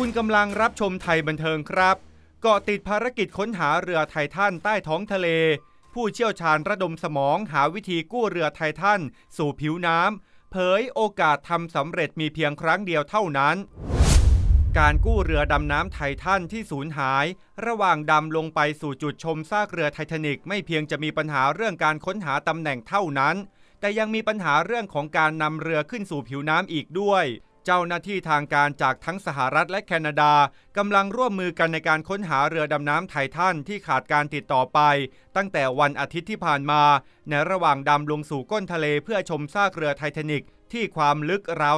คุณกำลังรับชมไทยบันเทิงครับ เกาะติดภารกิจค้นหาเรือไททันใต้ท้องทะเล ผู้เชี่ยวชาญระดมสมองหาวิธีกู้เรือไททันสู่ผิวน้ำเผยโอกาสทำสำเร็จมีเพียงครั้งเดียวเท่านั้น การกู้เรือดำน้ำไททันที่สูญหาย ระหว่างดำลงไปสู่จุดชมซากเรือไททานิกไม่เพียงจะมีปัญหาเรื่องการค้นหาตำแหน่งเท่านั้นแต่ยังมีปัญหาเรื่องของการนำเรือขึ้นสู่ผิวน้ำอีกด้วย เจ้าหน้าที่ทางการจากทั้งสหรัฐและแคนาดากำลังร่วมมือกันในการค้นหาเรือดำน้ำไททันที่ขาดการติดต่อไป ตั้งแต่วันอาทิตย์ที่ผ่านมา ในระหว่างดำลงสู่ก้นทะเลเพื่อชมซากเรือไททานิกที่ความลึกราว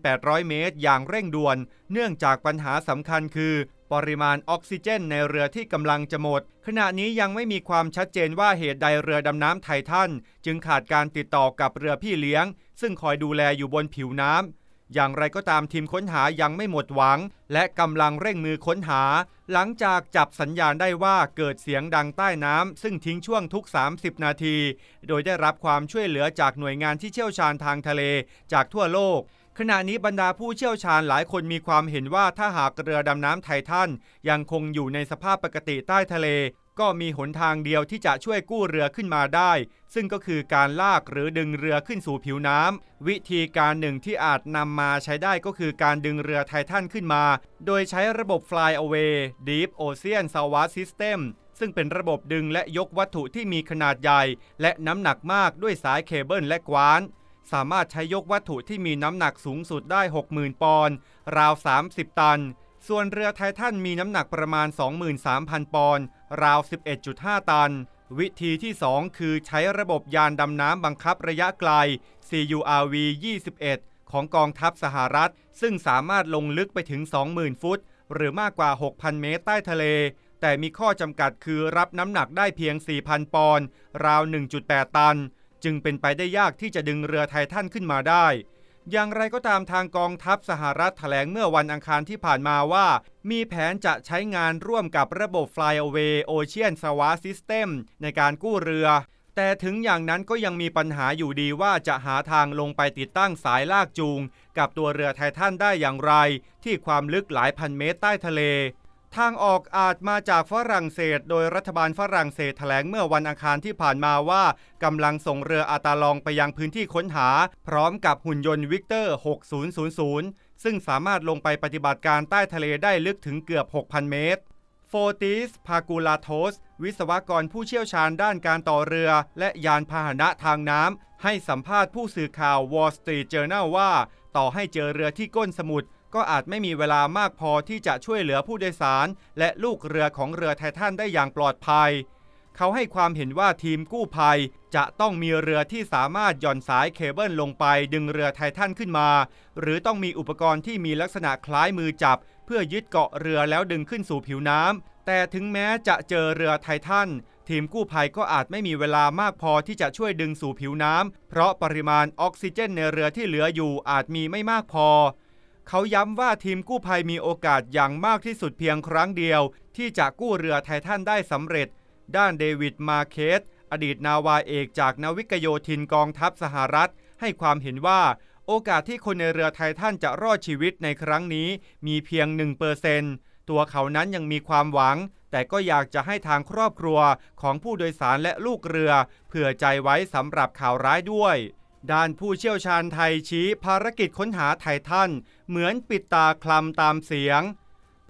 3,800 เมตร อย่างเร่งด่วน เนื่องจากปัญหาสำคัญคือ ปริมาณออกซิเจนในเรือที่กำลังจะหมด ขณะนี้ยังไม่มีความชัดเจนว่าเหตุใดเรือดำน้ำไททัน จึงขาดการติดต่อกับเรือพี่เลี้ยง ซึ่งคอยดูแลอยู่บนผิวน้ำ อย่างไรก็ตามทีมค้นหายังไม่หมดหวัง และกำลังเร่งมือค้นหา หลังจากจับสัญญาณได้ว่าเกิดเสียงดังใต้น้ำซึ่งทิ้งช่วงทุก 30 นาที โดยได้รับความช่วยเหลือจากหน่วยงานที่เชี่ยวชาญทางทะเลจากทั่วโลกขณะนี้บรรดาผู้เชี่ยวชาญหลายคนมีความเห็นว่าถ้าหากเรือดำน้ำไททันยังคงอยู่ในสภาพปกติใต้ทะเล ก็มีหนทางเดียวที่จะช่วยกู้เรือขึ้นมาได้ ซึ่งก็คือการลากหรือดึงเรือขึ้นสู่ผิวน้ำ วิธีการหนึ่งที่อาจนำมาใช้ได้ก็คือการดึงเรือไททันขึ้นมา โดยใช้ระบบ Fly Away Deep Ocean Salvage System ซึ่งเป็นระบบดึงและยกวัตถุที่มีขนาดใหญ่ และน้ำหนักมากด้วยสายเคเบิลและกวาน สามารถใช้ยกวัตถุที่มีน้ำหนักสูงสุดได้ 60,000 ปอนด์ ราว 30 ตัน ส่วนเรือไททันมีน้ำหนักประมาณ 23,000 ปอนด์ราว 11.5 ตัน วิธีที่ 2 คือใช้ระบบยานดำน้ำบังคับระยะไกล CURV 21 ของกองทัพสหรัฐ ซึ่งสามารถลงลึกไปถึง 20,000 ฟุต หรือมากกว่า 6,000 เมตรใต้ทะเล แต่มีข้อจำกัดคือรับน้ำหนักได้เพียง 4,000 ปอนด์ราว 1.8 ตัน จึงเป็นไปได้ยากที่จะดึงเรือไททันขึ้นมาได้ อย่างไรก็ตามทางกองทัพสหรัฐแถลงเมื่อวันอังคารที่ผ่านมาว่า มีแผนจะใช้งานร่วมกับระบบ Flyaway Ocean s w a System ในการกู้เรือ แต่ถึงอย่างนั้นก็ยังมีปัญหาอยู่ดีว่าจะหาทางลงไปติดตั้งสายลากจูง กับตัวเรือไททันได้อย่างไร ที่ความลึกหลายพันเมตรใต้ทะเล ทางออกอาจมาจากฝรั่งเศส โดยรัฐบาลฝรั่งเศสแถลงเมื่อวันอังคารที่ผ่านมาว่ากำลังส่งเรืออาตาลองไปยังพื้นที่ค้นหา พร้อมกับหุ่นยนต์วิกเตอร์ 6000 ซึ่งสามารถลงไปปฏิบัติการใต้ทะเลได้ลึกถึงเกือบ 6,000 เมตร โฟติส พากูลาโทส วิศวกรผู้เชี่ยวชาญด้านการต่อเรือ และยานพาหนะทางน้ำให้สัมภาษณ์ผู้สื่อข่าว Wall Street Journal ว่า ต่อให้เจอเรือที่ก้นสมุทร ก็อาจไม่มีเวลามากพอที่จะช่วยเหลือผู้โดยสาร และลูกเรือของเรือไททันได้อย่างปลอดภัย เขาให้ความเห็นว่าทีมกู้ภัย จะต้องมีเรือที่สามารถหย่อนสายเคเบิลลงไป ดึงเรือไททันขึ้นมา หรือต้องมีอุปกรณ์ที่มีลักษณะคล้ายมือจับ เพื่อยึดเกาะเรือแล้วดึงขึ้นสู่ผิวน้ำแต่ถึงแม้จะเจอเรือไททันทีมกู้ภัยก็อาจไม่มีเวลามากพอที่จะช่วยดึงสู่ผิวน้ำเพราะปริมาณออกซิเจนในเรือที่เหลืออยู่อาจมีไม่มากพอ เขาย้ำว่าทีมกู้ภัยมีโอกาสอย่างมากที่สุดเพียงครั้งเดียว ที่จะกู้เรือไททันได้สำเร็จ ด้านเดวิดมาเคส อดีตนาวาเอกจากนาวิกโยธินกองทัพสหรัฐ ให้ความเห็นว่าโอกาสที่คนในเรือไททันจะรอดชีวิตในครั้งนี้มีเพียง1%ตัวเขานั้นยังมีความหวัง แต่ก็อยากจะให้ทางครอบครัวของผู้โดยสารและลูกเรือ เผื่อใจไว้สำหรับข่าวร้ายด้วย ด้านผู้เชี่ยวชาญไทยชี้ภารกิจค้นหาไททันเหมือนปิดตาคลำตามเสียง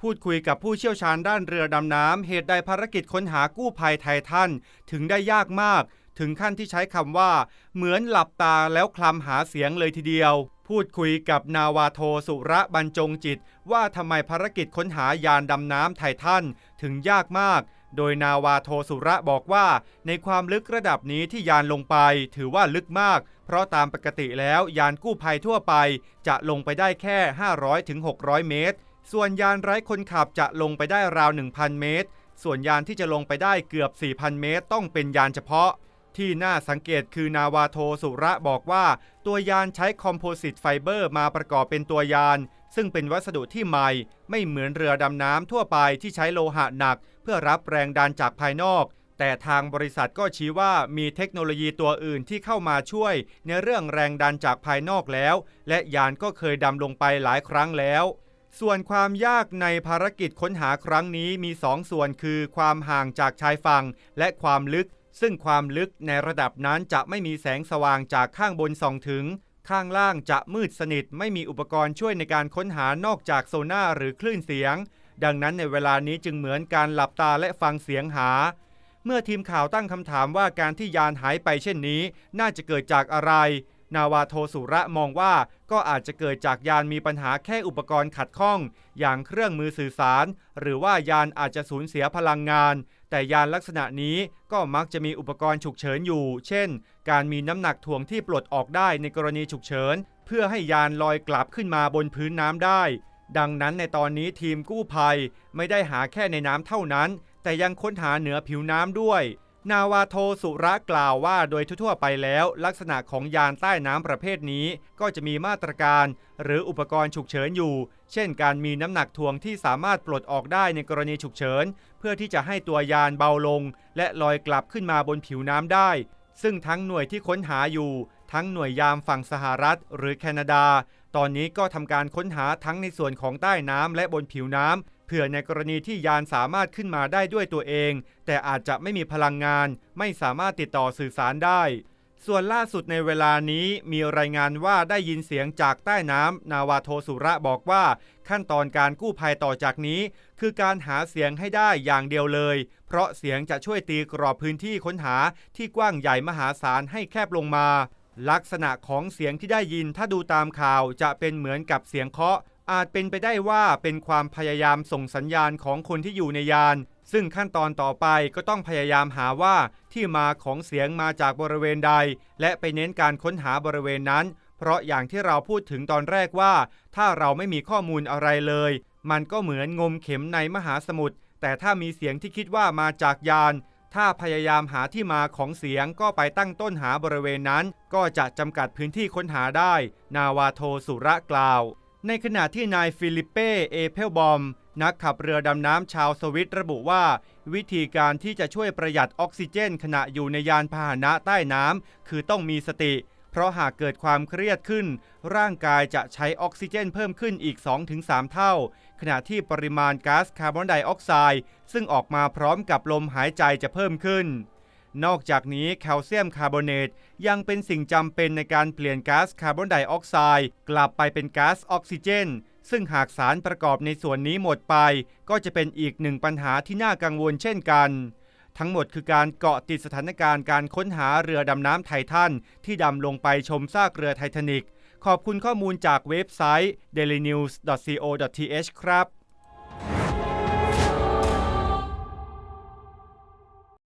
พูดคุยกับผู้เชี่ยวชาญด้านเรือดำน้ำเหตุใดภารกิจค้นหากู้ภัยไททันถึงได้ยากมาก ถึงขั้นที่ใช้คำว่า เหมือนหลับตาแล้วคลำหาเสียงเลยทีเดียว พูดคุยกับนาวาโทสุระบรรจงจิต ว่าทำไมภารกิจค้นหายานดำน้ำไททันถึงยากมากโดยนาวาโทสุระบอกว่า ในความลึกระดับนี้ที่ยานลงไปถือว่าลึกมาก เพราะตามปกติแล้วยานกู้ภัยทั่วไปจะลงไปได้แค่ 500-600 เมตร ส่วนยานไร้คนขับจะลงไปได้ราว 1,000 เมตร ส่วนยานที่จะลงไปได้เกือบ 4,000 เมตร ต้องเป็นยานเฉพาะ ที่น่าสังเกตคือนาวาโทสุระบอกว่า ตัวยานใช้คอมโพสิตไฟเบอร์มาประกอบเป็นตัวยาน ซึ่งเป็นวัสดุที่ใหม่ ไม่เหมือนเรือดำน้ำทั่วไปที่ใช้โลหะหนัก เพื่อรับแรงดันจากภายนอก แต่ทางบริษัทก็ชี้ว่ามีเทคโนโลยีตัวอื่นที่เข้ามาช่วยในเรื่องแรงดันจากภายนอกแล้ว และยานก็เคยดำลงไปหลายครั้งแล้ว ส่วนความยากในภารกิจค้นหาครั้งนี้มี2ส่วนคือ ความห่างจากชายฝั่งและความลึก ซึ่งความลึกในระดับนั้นจะไม่มีแสงสว่างจากข้างบนส่องถึง ข้างล่างจะมืดสนิทไม่มีอุปกรณ์ช่วยในการค้นหานอกจากโซน่าหรือคลื่นเสียง ดังนั้นในเวลานี้จึงเหมือนการหลับตาและฟังเสียงหา เมื่อทีมข่าวตั้งคำถามว่าการที่ยานหายไปเช่นนี้ น่าจะเกิดจากอะไร นาวาโทสุระมองว่าก็อาจจะเกิดจากยานมีปัญหาแค่อุปกรณ์ขัดข้อง อย่างเครื่องมือสื่อสาร หรือว่ายานอาจจะสูญเสียพลังงาน แต่ยานลักษณะนี้ก็มักจะมีอุปกรณ์ฉุกเฉินอยู่ เช่น การมีน้ำหนักถ่วงที่ปลดออกได้ในกรณีฉุกเฉิน เพื่อให้ยานลอยกลับขึ้นมาบนพื้นน้ำได้ดังนั้นในตอนนี้ทีมกู้ภัยไม่ได้หาแค่ในน้ำเท่านั้น แต่ยังค้นหาเหนือผิวน้ำด้วย นาวาโทสุระกล่าวว่าโดยทั่วไปแล้ว ลักษณะของยานใต้น้ำประเภทนี้ ก็จะมีมาตรการ หรืออุปกรณ์ฉุกเฉินอยู่ เช่น การมีน้ำหนักถ่วงที่สามารถปลดออกได้ในกรณีฉุกเฉิน เพื่อที่จะให้ตัวยานเบาลง และลอยกลับขึ้นมาบนผิวน้ำได้ ซึ่งทั้งหน่วยที่ค้นหาอยู่ ทั้งหน่วยยามฝั่งสหรัฐ หรือแคนาดา ตอนนี้ก็ทำการค้นหาทั้งในส่วนของใต้น้ำและบนผิวน้ำ ผื่อในกรณีที่ยานสามารถขึ้นมาได้ด้วยตัวเอง แต่อาจจะไม่มีพลังงาน ไม่สามารถติดต่อสื่อสารได้ ส่วนล่าสุดในเวลานี้มีรายงานว่าได้ยินเสียงจากใต้น้ำนาวาโทสุระบอกว่า ขั้นตอนการกู้ภัยต่อจากนี้ คือการหาเสียงให้ได้อย่างเดียวเลย เพราะเสียงจะช่วยตีกรอบพื้นที่ค้นหาที่กว้างใหญ่มหาศาลให้แคบลงมาลักษณะของเสียงที่ได้ยินถ้าดูตามข่าวจะเป็นเหมือนกับเสียงเคาะ อาจเป็นไปได้ว่าเป็นความพยายามส่งสัญญาณของคนที่อยู่ในยาน ซึ่งขั้นตอนต่อไปก็ต้องพยายามหาว่าที่มาของเสียงมาจากบริเวณใด และไปเน้นการค้นหาบริเวณนั้น เพราะอย่างที่เราพูดถึงตอนแรกว่า ถ้าเราไม่มีข้อมูลอะไรเลย มันก็เหมือนงมเข็มในมหาสมุทรแต่ถ้ามีเสียงที่คิดว่ามาจากยาน ถ้าพยายามหาที่มาของเสียงก็ไปตั้งต้นหาบริเวณนั้น ก็จะจำกัดพื้นที่ค้นหาได้ นาวาโทสุระกล่าว ในขณะที่นายฟิลิปเป้เอเพลบอม นักขับเรือดำน้ำชาวสวิตระบุว่า วิธีการที่จะช่วยประหยัดออกซิเจน ขณะอยู่ในยานพาหนะใต้น้ำคือต้องมีสติ เพราะหากเกิดความเครียดขึ้น ร่างกายจะใช้ออกซิเจนเพิ่มขึ้นอีก 2-3 เท่า ขณะที่ปริมาณก๊าซคาร์บอนไดออกไซด์ซึ่งออกมาพร้อมกับลมหายใจจะเพิ่มขึ้น นอกจากนี้แคลเซียมคาร์บอเนตยังเป็นสิ่งจำเป็นในการเปลี่ยนก๊าซคาร์บอนไดออกไซด์กลับไปเป็นก๊าซออกซิเจน ซึ่งหากสารประกอบในส่วนนี้หมดไป ก็จะเป็นอีกหนึ่งปัญหาที่น่ากังวลเช่นกัน ทั้งหมดคือการเกาะติดสถานการณ์การค้นหาเรือดำน้ำไททันที่ดำลงไปชมซากเรือไททานิกขอบคุณข้อมูลจากเว็บไซต์ dailynews.co.th ครับ